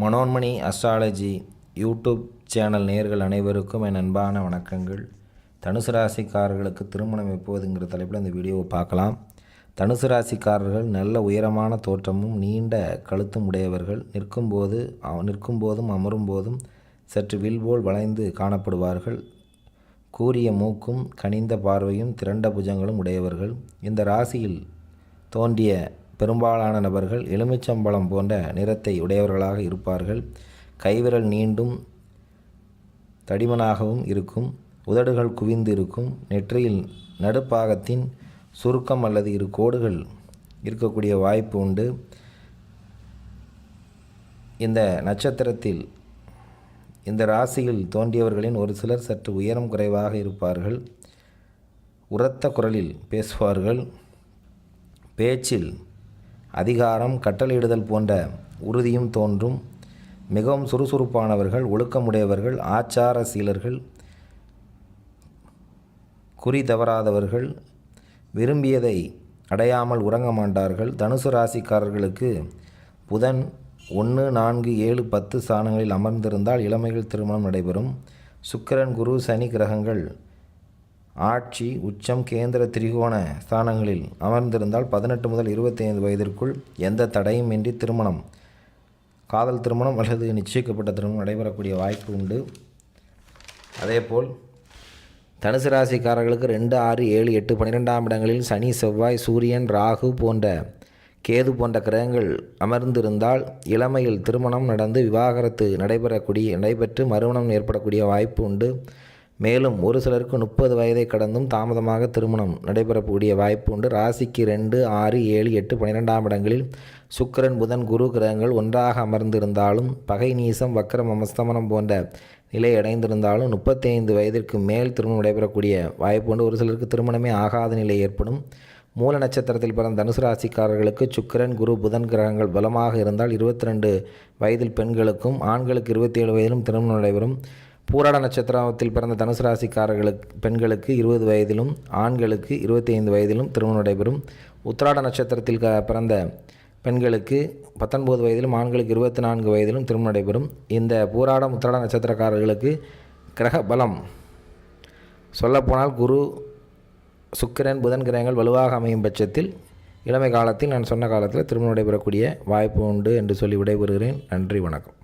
Manonmani astrology YouTube channel நேர்கள் அனைவருக்கும் என் அன்பான வணக்கங்கள். தனுசு ராசிக்காரர்களுக்கு திருமணம் எப்போதுங்கிற தலைப்பில் இந்த வீடியோவை பார்க்கலாம். தனுசு ராசிக்காரர்கள் நல்ல உயரமான தோற்றமும் நீண்ட கழுத்தும் உடையவர்கள். நிற்கும்போது நிற்கும்போதும் அமரும் போதும் சற்று வில்போல் வளைந்து காணப்படுவார்கள். கூரிய மூக்கும் கனிந்த பார்வையும் திரண்ட புஜங்களும் உடையவர்கள். இந்த ராசியில் தோன்றிய பெரும்பாலான நபர்கள் எலுமிச்சம்பழம் போன்ற நிறத்தை உடையவர்களாக இருப்பார்கள். கைவிரல் நீண்டும் தடிமனாகவும் இருக்கும். உதடுகள் குவிந்து இருக்கும். நெற்றியில் நடுப்பாகத்தின் சுருக்கம் அல்லது இரு கோடுகள் இருக்கக்கூடிய வாய்ப்பு உண்டு. இந்த நட்சத்திரத்தில் இந்த ராசியில் தோன்றியவர்களின் ஒரு சிலர் சற்று உயரம் குறைவாக இருப்பார்கள். உரத்த குரலில் பேசுவார்கள். பேச்சில் அதிகாரம் கட்டளையிடுதல் போன்ற உறுதியும் தோன்றும். மிகவும் சுறுசுறுப்பானவர்கள் ஒழுக்கமுடையவர்கள் ஆச்சார சீலர்கள் குறி தவறாதவர்கள் விரும்பியதை அடையாமல் உறங்க மாட்டார்கள். தனுசு ராசிக்காரர்களுக்கு புதன் ஒன்று நான்கு ஏழு பத்து ஸ்தானங்களில் அமர்ந்திருந்தால் இளமைகள் திருமணம் நடைபெறும். சுக்கிரன் குரு சனி கிரகங்கள் ஆட்சி உச்சம் கேந்திர திரிகோண ஸ்தானங்களில் அமர்ந்திருந்தால் பதினெட்டு முதல் இருபத்தி ஐந்து வயதிற்குள் எந்த தடையும் இன்றி திருமணம். காதல் திருமணம் அல்லது நிச்சயிக்கப்பட்ட திருமணம் நடைபெறக்கூடிய வாய்ப்பு உண்டு. அதேபோல் தனுசு ராசிக்காரர்களுக்கு ரெண்டு ஆறு ஏழு எட்டு பன்னிரெண்டாம் இடங்களில் சனி செவ்வாய் சூரியன் ராகு போன்ற கேது போன்ற கிரகங்கள் அமர்ந்திருந்தால் இளமையில் திருமணம் நடந்து விவாகரத்து நடைபெறக்கூடிய நடைபெற்று மறுமணம் ஏற்படக்கூடிய வாய்ப்பு உண்டு. மேலும் ஒரு சிலருக்கு முப்பது வயதை கடந்தும் தாமதமாக திருமணம் நடைபெறக்கூடிய வாய்ப்பு உண்டு. ராசிக்கு ரெண்டு ஆறு ஏழு எட்டு பன்னிரெண்டாம் இடங்களில் சுக்கரன் புதன் குரு கிரகங்கள் ஒன்றாக அமர்ந்திருந்தாலும் பகை நீசம் வக்கரம் அமஸ்தமனம் போன்ற நிலை அடைந்திருந்தாலும் முப்பத்தைந்து வயதிற்கு மேல் திருமணம் நடைபெறக்கூடிய வாய்ப்பு உண்டு. ஒரு சிலருக்கு திருமணமே ஆகாத நிலை ஏற்படும். மூல நட்சத்திரத்தில் பிறந்த தனுசு ராசிக்காரர்களுக்கு சுக்கிரன் குரு புதன் கிரகங்கள் பலமாக இருந்தால் இருபத்தி ரெண்டு வயதில் பெண்களுக்கும் ஆண்களுக்கு இருபத்தி ஏழு வயதிலும் திருமணம் நடைபெறும். பூராட நட்சத்திரத்தில் பிறந்த தனுசு ராசிக்காரர்களுக்கு பெண்களுக்கு இருபது வயதிலும் ஆண்களுக்கு இருபத்தி ஐந்து வயதிலும் திருமணம் நடைபெறும். உத்திராட நட்சத்திரத்தில் க- பிறந்த பெண்களுக்கு பத்தொன்பது வயதிலும் ஆண்களுக்கு இருபத்தி நான்கு வயதிலும் திருமணம் நடைபெறும். இந்த பூராடம் உத்திராட நட்சத்திரக்காரர்களுக்கு கிரக பலம். சொல்லப்போனால் குரு சுக்கிரன் புதன் கிரகங்கள் வலுவாக அமையும் பட்சத்தில் இளமை காலத்தில் நான் சொன்ன காலத்தில் திருமணம் நடைபெறக்கூடிய வாய்ப்பு உண்டு என்று சொல்லி விடைபெறுகிறேன். நன்றி வணக்கம்.